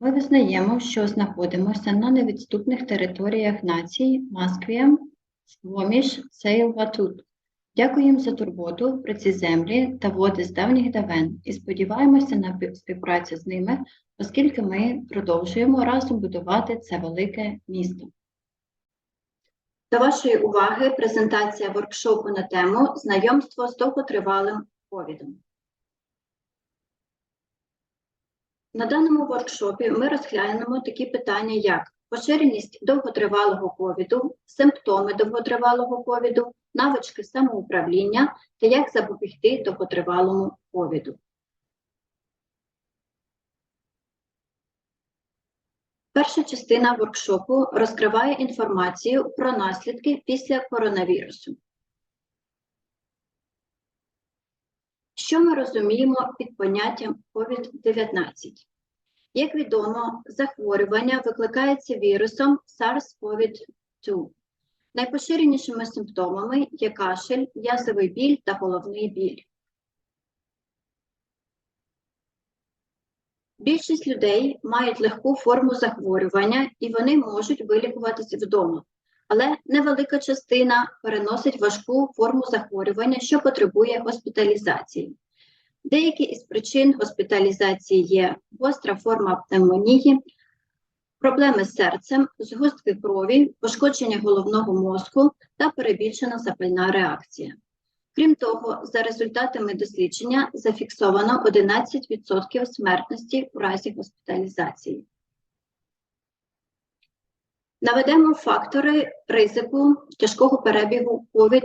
Ми визнаємо, що знаходимося на невідступних територіях націй Масквієм, Своміш, Сейл-Ватут. Дякуємо за турботу про ці землі та води з давніх давен і сподіваємося на співпрацю з ними, оскільки ми продовжуємо разом будувати це велике місто. До вашої уваги презентація воркшопу на тему Знайомство з довготривалим ковідом. На даному воркшопі ми розглянемо такі питання, як поширеність довготривалого ковіду, симптоми довготривалого ковіду, навички самоуправління та як запобігти довготривалому ковіду. Перша частина воркшопу розкриває інформацію про наслідки після коронавірусу. Що ми розуміємо під поняттям COVID-19? Як відомо, захворювання викликається вірусом SARS-CoV-2. Найпоширенішими симптомами є кашель, язовий біль та головний біль. Більшість людей мають легку форму захворювання і вони можуть вилікуватися вдома, але невелика частина переносить важку форму захворювання, що потребує госпіталізації. Деякі із причин госпіталізації є гостра форма пневмонії, проблеми з серцем, згустки крові, пошкодження головного мозку та перебільшена запальна реакція. Крім того, за результатами дослідження зафіксовано 11% смертності у разі госпіталізації. Наведемо фактори ризику тяжкого перебігу COVID-19.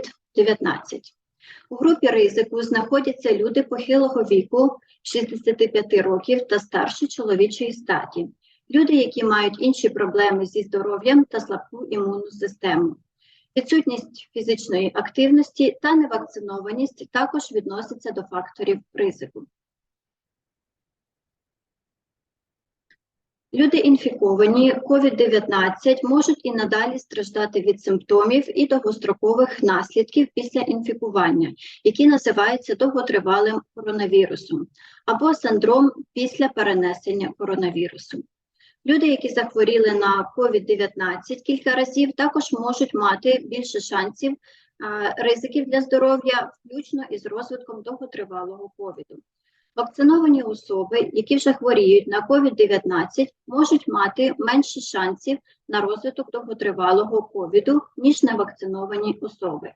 У групі ризику знаходяться люди похилого віку 65 років та старші чоловічої статі, люди, які мають інші проблеми зі здоров'ям та слабку імунну систему. Відсутність фізичної активності та невакцинованість також відносяться до факторів ризику. Люди інфіковані COVID-19 можуть і надалі страждати від симптомів і довгострокових наслідків після інфікування, які називаються довготривалим коронавірусом, або синдром після перенесення коронавірусу. Люди, які захворіли на COVID-19 кілька разів, також можуть мати більше шансів ризиків для здоров'я, включно із розвитком довготривалого COVID. Вакциновані особи, які вже хворіють на COVID-19, можуть мати менше шансів на розвиток довготривалого COVID, ніж невакциновані особи.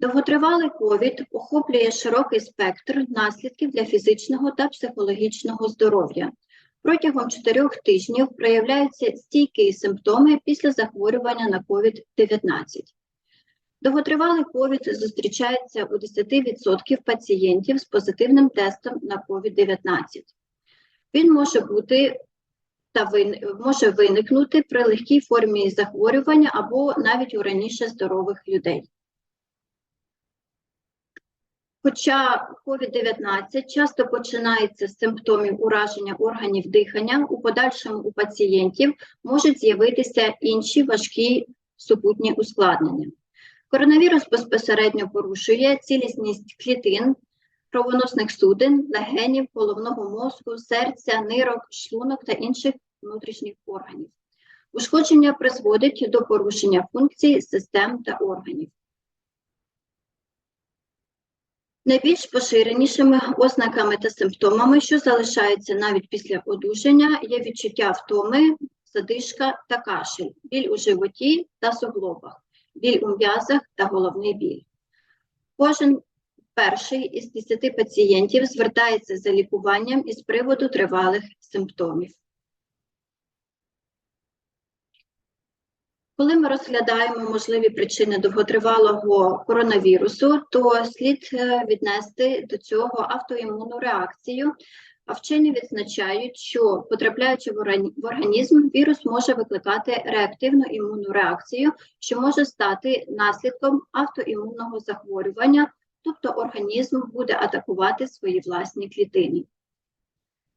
Довготривалий COVID охоплює широкий спектр наслідків для фізичного та психологічного здоров'я. Протягом 4 тижнів проявляються стійкі симптоми після захворювання на COVID-19. Довготривалий COVID зустрічається у 10% пацієнтів з позитивним тестом на COVID-19. Він може бути та вин... може виникнути при легкій формі захворювання або навіть у раніше здорових людей. Хоча COVID-19 часто починається з симптомів ураження органів дихання, у подальшому у пацієнтів можуть з'явитися інші важкі супутні ускладнення. Коронавірус безпосередньо порушує цілісність клітин, кровоносних судин, легенів, головного мозку, серця, нирок, шлунок та інших внутрішніх органів. Ушкодження призводить до порушення функцій систем та органів. Найбільш поширенішими ознаками та симптомами, що залишаються навіть після одужання, є відчуття втоми, задишка та кашель, біль у животі та суглобах, біль у м'язах та головний біль. Кожен перший із 10 пацієнтів звертається за лікуванням із приводу тривалих симптомів. Коли ми розглядаємо можливі причини довготривалого коронавірусу, то слід е, віднести до цього автоімунну реакцію. А вчені відзначають, що потрапляючи в організм, вірус може викликати реактивну імунну реакцію, що може стати наслідком автоімунного захворювання, тобто організм буде атакувати свої власні клітини.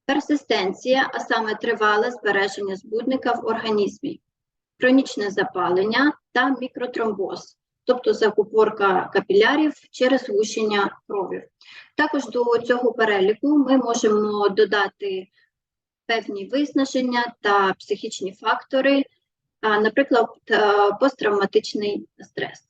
Персистенція, а саме тривале збереження збудника в організмі хронічне запалення та мікротромбоз, тобто закупорка капілярів через лущення крові. Також до цього переліку ми можемо додати певні виснаження та психічні фактори, наприклад, е, посттравматичний стрес.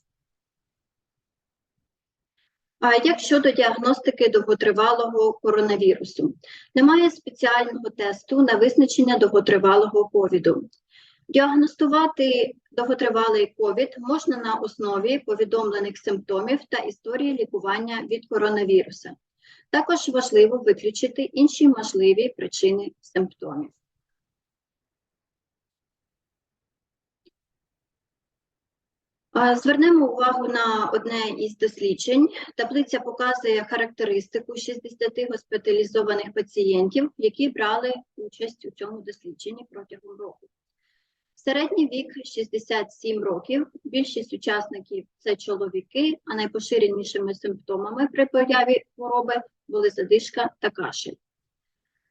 А як щодо діагностики довготривалого коронавірусу? Немає спеціального тесту на визначення довготривалого ковіду. Діагностувати довготривалий ковід можна на основі повідомлених симптомів та історії лікування від коронавіруса. Також важливо виключити інші можливі причини симптомів. Звернемо увагу на одне із досліджень. Таблиця показує характеристику 60 госпіталізованих пацієнтів, які брали участь у цьому дослідженні протягом року. Середній вік 67 років. Більшість учасників це чоловіки, а найпоширенішими симптомами при появі хвороби були задишка та кашель.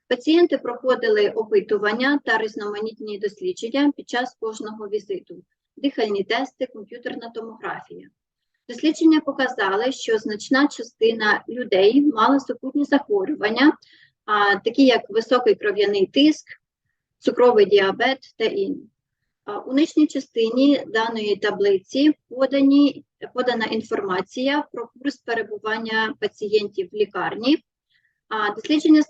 Пацієнти проходили опитування та різноманітні дослідження під час кожного візиту, дихальні тести, комп'ютерна томографія. Дослідження показали, що значна частина людей мала супутні захворювання, такі як високий кров'яний тиск, цукровий діабет та інші. У нижній частині даної таблиці подані, подана інформація про курс перебування пацієнтів в лікарні. А дослідження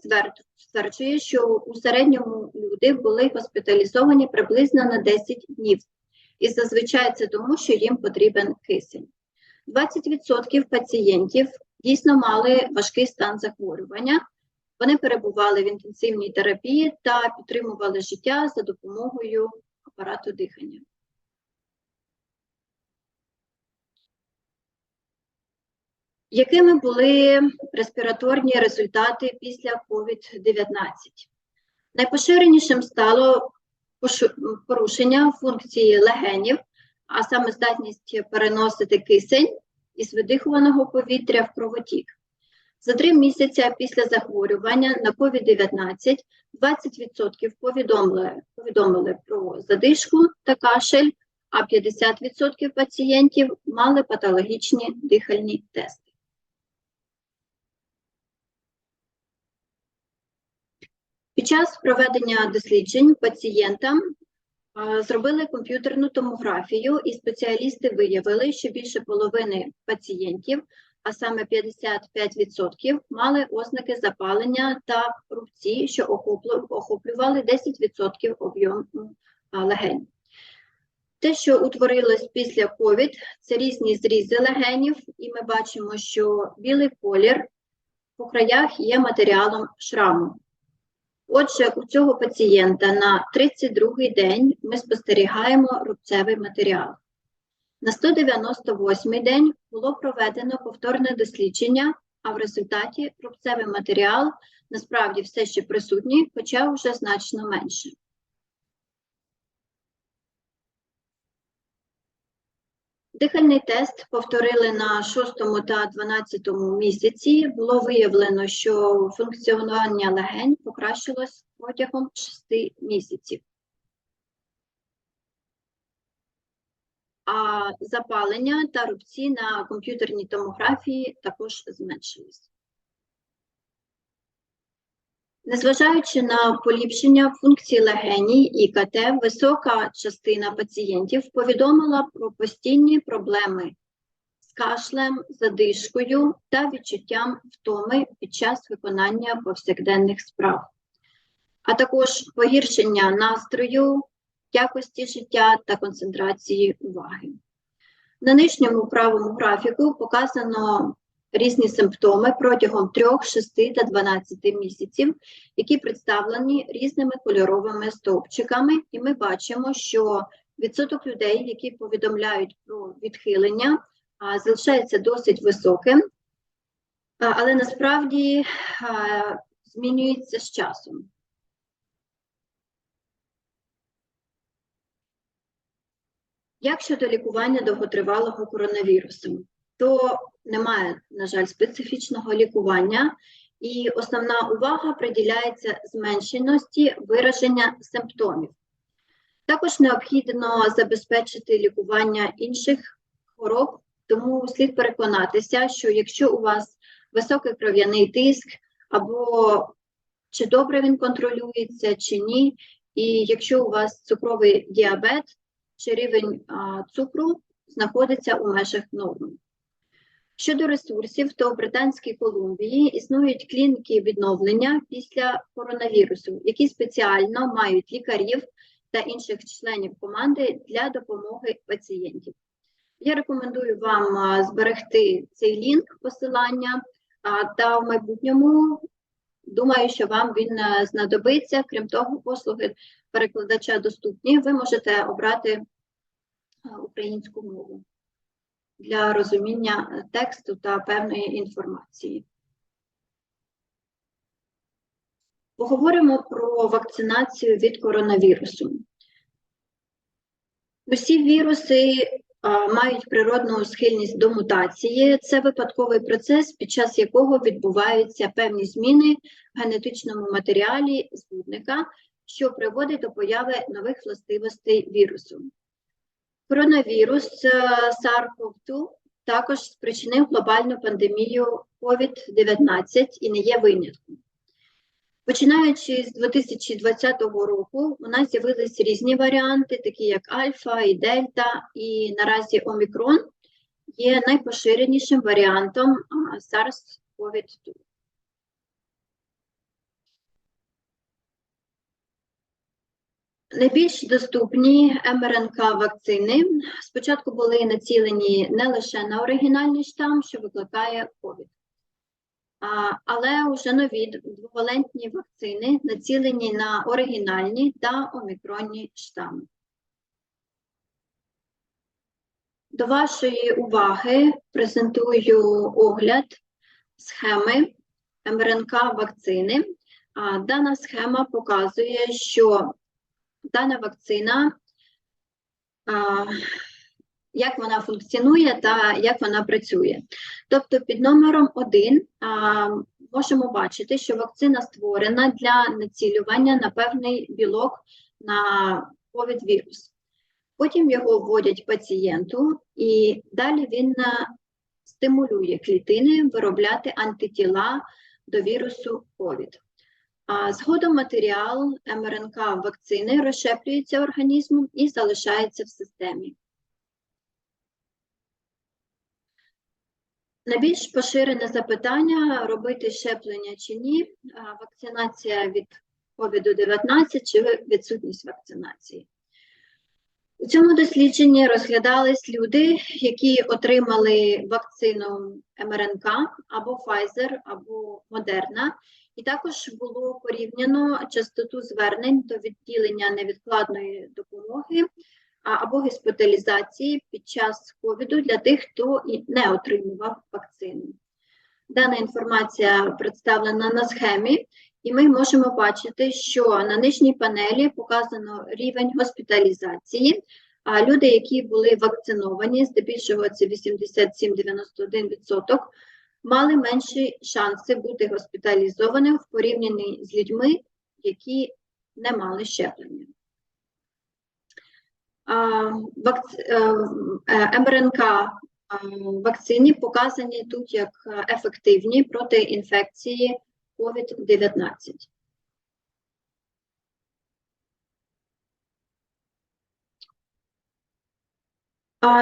стверджує, що у середньому люди були госпіталізовані приблизно на 10 днів. І зазвичай це тому, що їм потрібен кисень. 20% пацієнтів дійсно мали важкий стан захворювання. Вони перебували в інтенсивній терапії та підтримували життя за допомогою апарату дихання. Якими були респіраторні результати після COVID-19? Найпоширенішим стало порушення функції легенів, а саме здатність переносити кисень із видихуваного повітря в кровотік. За три місяці після захворювання на COVID-19 20% повідомили, повідомили про задишку та кашель, а 50% пацієнтів мали патологічні дихальні тести. Під час проведення досліджень пацієнтам зробили комп'ютерну томографію, і спеціалісти виявили, що більше половини пацієнтів, а саме 55%, мали ознаки запалення та рубці, що охоплювали 10% об'єму легень. Те, що утворилось після COVID, це різні зрізи легенів, і ми бачимо, що білий колір по краях є матеріалом шраму. Отже, у цього пацієнта на 32-й день ми спостерігаємо рубцевий матеріал. На 198-й день було проведено повторне дослідження, а в результаті рубцевий матеріал насправді все ще присутній, хоча вже значно менше. Дихальний тест повторили на 6 та 12 місяці. Було виявлено, що функціонування легень покращилось протягом 6 місяців. А запалення та рубці на комп'ютерній томографії також зменшились. Незважаючи на поліпшення функцій легеній і КТ, висока частина пацієнтів повідомила про постійні проблеми з кашлем, задишкою та відчуттям втоми під час виконання повсякденних справ, а також погіршення настрою, якості життя та концентрації уваги. На нижньому правому графіку показано різні симптоми протягом 3, 6 та 12 місяців, які представлені різними кольоровими стовпчиками, і ми бачимо, що відсоток людей, які повідомляють про відхилення, залишається досить високим, але насправді змінюється з часом. Як щодо лікування довготривалого коронавірусу, то немає, на жаль, специфічного лікування, і основна увага приділяється зменшеності вираження симптомів. Також необхідно забезпечити лікування інших хвороб, Тому слід переконатися, що якщо у вас високий кров'яний тиск, або чи добре він контролюється, чи ні, і якщо у вас цукровий діабет, чи рівень цукру знаходиться у межах норми. Щодо ресурсів, то в Британській Колумбії існують клініки відновлення після коронавірусу, які спеціально мають лікарів та інших членів команди для допомоги пацієнтів. Я рекомендую вам зберегти цей лінк посилання та в майбутньому думаю, що вам він знадобиться. Крім того, послуги перекладача доступні. Ви можете обрати українську мову для розуміння тексту та певної інформації. Поговоримо про вакцинацію від коронавірусу. Усі віруси мають природну схильність до мутації. Це випадковий процес, під час якого відбуваються певні зміни в генетичному матеріалі збудника, що приводить до появи нових властивостей вірусу. Коронавірус е, SARS-CoV-2 також спричинив глобальну пандемію COVID-19 і не є винятком. Починаючи з 2020 року, у нас з'явились різні варіанти, такі як альфа і дельта, і наразі омікрон є найпоширенішим варіантом SARS-CoV-2. Найбільш доступні МРНК-вакцини спочатку були націлені не лише на оригінальний штам, що викликає COVID, але вже нові двовалентні вакцини націлені на оригінальні та омікронні штами. До вашої уваги презентую огляд схеми МРНК-вакцини. Дана схема показує, що дана вакцина, як вона функціонує та як вона працює. Тобто під номером 1 можемо бачити, що вакцина створена для націлювання на певний білок на COVID-вірус. Потім його вводять пацієнту, і далі він стимулює клітини виробляти антитіла до вірусу COVID. Згодом матеріал МРНК вакцини розщеплюється організмом і залишається в системі. Найбільш поширене запитання робити щеплення чи ні, вакцинація від COVID-19 чи відсутність вакцинації. У цьому дослідженні розглядались люди, які отримали вакцину МРНК або Pfizer, або Moderna, і також було порівняно частоту звернень до відділення невідкладної допомоги або госпіталізації під час ковіду для тих, хто не отримував вакцину. Дана інформація представлена на схемі, і ми можемо бачити, що на нижній панелі показано рівень госпіталізації. А люди, які були вакциновані, здебільшого це 87-91%, мали менші шанси бути госпіталізованими в порівнянні з людьми, які не мали щеплення. МРНК вакцині показані тут як ефективні проти інфекції COVID-19.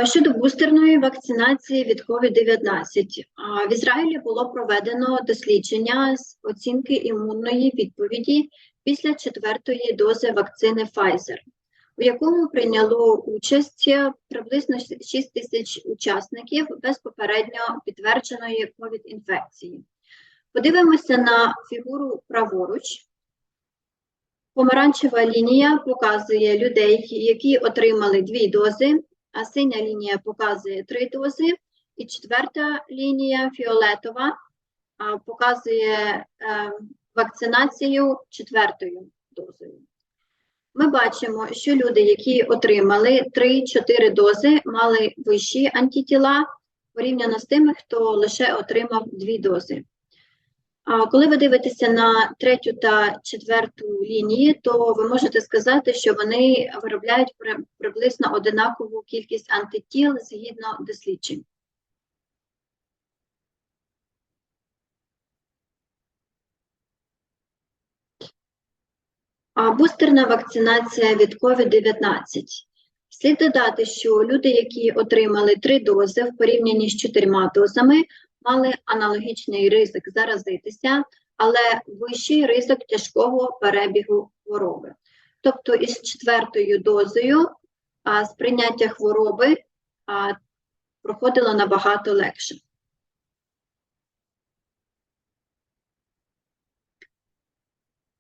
Щодо бустерної вакцинації від COVID-19, в Ізраїлі було проведено дослідження з оцінки імунної відповіді після четвертої дози вакцини Pfizer, у якому прийняло участь приблизно 6 тисяч учасників без попередньо підтвердженої COVID-інфекції. Подивимося на фігуру праворуч. Помаранчева лінія показує людей, які отримали дві дози а синя лінія показує три дози, і четверта лінія фіолетова показує е, вакцинацію четвертою дозою. Ми бачимо, що люди, які отримали 3-4 дози, мали вищі антитіла порівняно з тими, хто лише отримав 2 дози. А Коли ви дивитеся на третю та четверту лінії, то ви можете сказати, що вони виробляють приблизно одинакову кількість антитіл згідно досліджень. Бустерна вакцинація від COVID-19. Слід додати, що люди, які отримали три дози в порівнянні з чотирма дозами, мали аналогічний ризик заразитися, але вищий ризик тяжкого перебігу хвороби. Тобто із четвертою дозою а, сприйняття хвороби а, проходило набагато легше.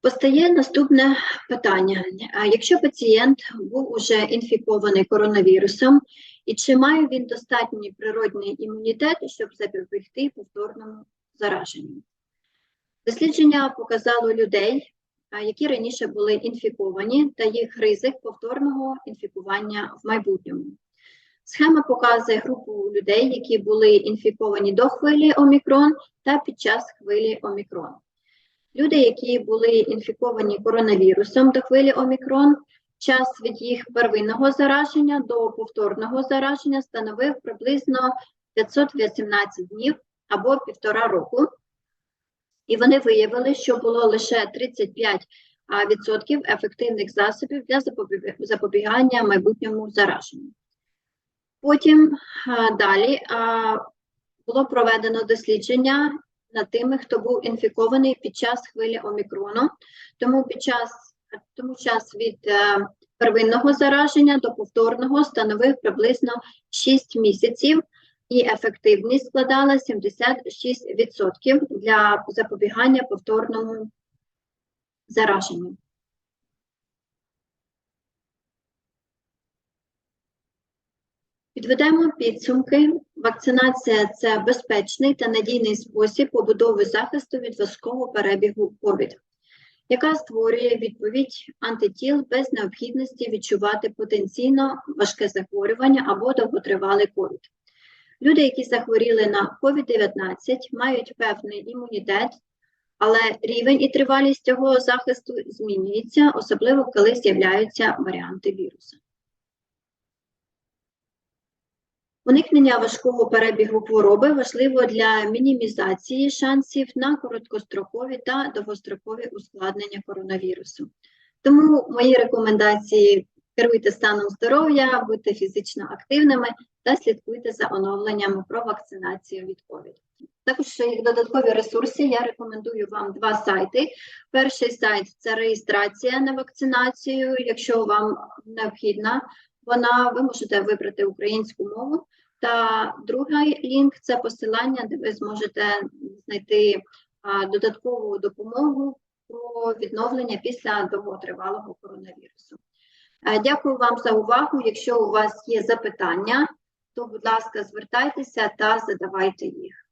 Постає наступне питання. Якщо пацієнт був уже інфікований коронавірусом, і чи має він достатній природний імунітет, щоб запобігти повторному зараженню? Дослідження показало людей, які раніше були інфіковані, та їх ризик повторного інфікування в майбутньому. Схема показує групу людей, які були інфіковані до хвилі омікрон та під час хвилі омікрон. Люди, які були інфіковані коронавірусом до хвилі омікрон, час від їх первинного зараження до повторного зараження становив приблизно 518 днів або півтора року. І вони виявили, що було лише 35 а, відсотків ефективних засобів для запобігання майбутньому зараженню. Потім далі було проведено дослідження над тими, хто був інфікований під час хвилі омікрону. Тому під час тому час від е, первинного зараження до повторного становив приблизно 6 місяців, і ефективність складала 76% для запобігання повторному зараженню. Підведемо підсумки. Вакцинація це безпечний та надійний спосіб побудови захисту від важкого перебігу COVID, яка створює відповідь антитіл без необхідності відчувати потенційно важке захворювання або довготривалий COVID. Люди, які захворіли на COVID-19, мають певний імунітет, але рівень і тривалість цього захисту змінюється, особливо коли з'являються варіанти вірусу. Уникнення важкого перебігу хвороби важливо для мінімізації шансів на короткострокові та довгострокові ускладнення коронавірусу. Тому мої рекомендації керуйте станом здоров'я, будьте фізично активними та слідкуйте за оновленнями про вакцинацію від COVID. Також як додаткові ресурси я рекомендую вам два сайти. Перший сайт це реєстрація на вакцинацію. Якщо вам необхідна вона, ви можете вибрати українську мову. Та другий лінк це посилання, де ви зможете знайти додаткову допомогу про відновлення після довготривалого коронавірусу. Е, Дякую вам за увагу. Якщо у вас є запитання, то, будь ласка, звертайтеся та задавайте їх.